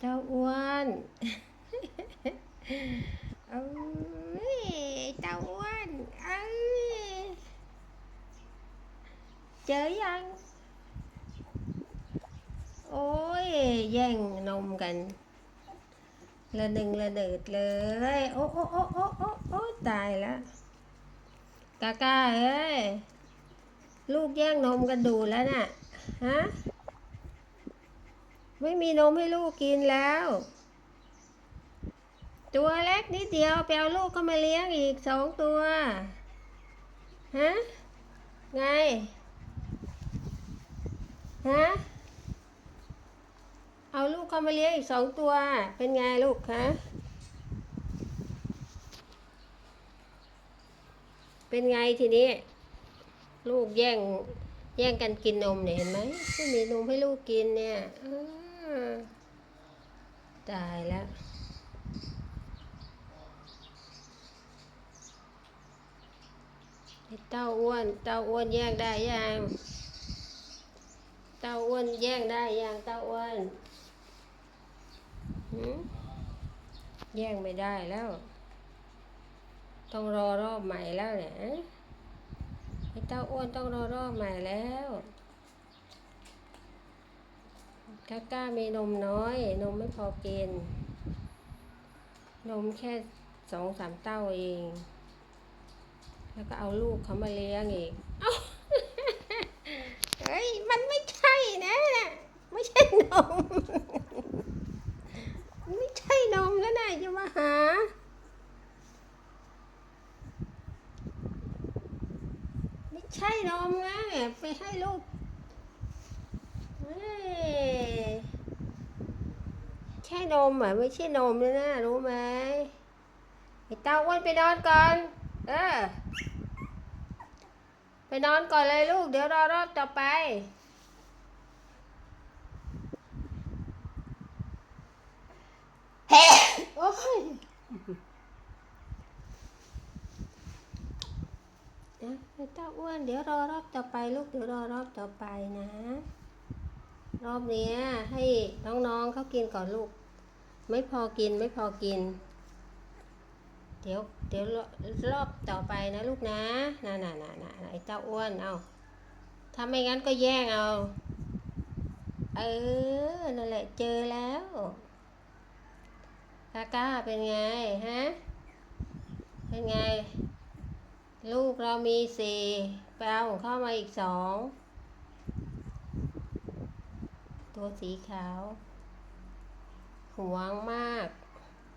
เจ้าอ้วนเอ้ยเจ้าอ้วนเอ้ยเจอยัง โอ้ย แย่งนมกัน ละหนึ่งละเดิดเลย โอ้โอ้โอ้โอ้โอ้โอ้ตายแล้วกาก้าเอ้ย ลูกแย่งนมกันดูแล้วน่ะ ฮะ ไม่มีนมให้ลูกกินแล้ว ตัวเล็กนิดเดียวไปเอาลูกเข้ามาเลี้ยงอีกสองตัว ฮะ ไง ฮะ เอาลูกเข้ามาเลี้ยงอีกสองตัว เป็นไงลูกคะเป็นไงทีนี้ ลูกแย่งแย่งกันกินนมเนี่ยเห็นไหมไม่มีนมให้ลูกกินเนี่ย ตายแล้ว เต้าอ้วน เต้าอ้วนแย่งได้ยัง เต้าอ้วนแย่งได้ยัง เต้าอ้วนหแย่งไม่ได้แล้ว ต้องรอรอบใหม่แล้วเนี่ยไอ้เต้าอ้วนต้องรอรอบใหม่แล้ว กาก้ามีนมน้อย นมไม่พอกิน นมแค่สองสามเต้าเอง แล้วก็เอาลูกเขามาเลี้ยงอีกเอ้าเฮ้ย มันไม่ใช่นะไม่ใช่นม ไม่ใช่นมแล้วนะจะมาหาไม่ใช่นมนะไปให้ลูก เฮ้ยใช่นมเหรอไม่ใช่นมเลยนะรู้ไหมไอ้เต้าอ้วนไปนอนก่อน เออ ไปนอนก่อนเลยลูก เดี๋ยวรอรอบต่อไป โอ้ยนะไอ้เต้าอ้วนเดี๋ยวรอรอบต่อไปลูก เดี๋ยวรอรอบต่อไปนะ รอบนี้ให้น้องๆเขากินก่อนลูก ไม่พอกินไม่พอกิน เดี๋ยวเดี๋ยวรอบต่อไปนะลูกนะน่ะน่ะน่ะน่ะไอ้เจ้าอ้วนเอาถ้าไม่งั้นก็แย่งเอา เออนั่นแหละเจอแล้วกาก้าเป็นไงฮะเป็นไง ลูกเรามีสี่ไปเอาของเข้ามาอีกสอง ตัวสีขาว หวงมาก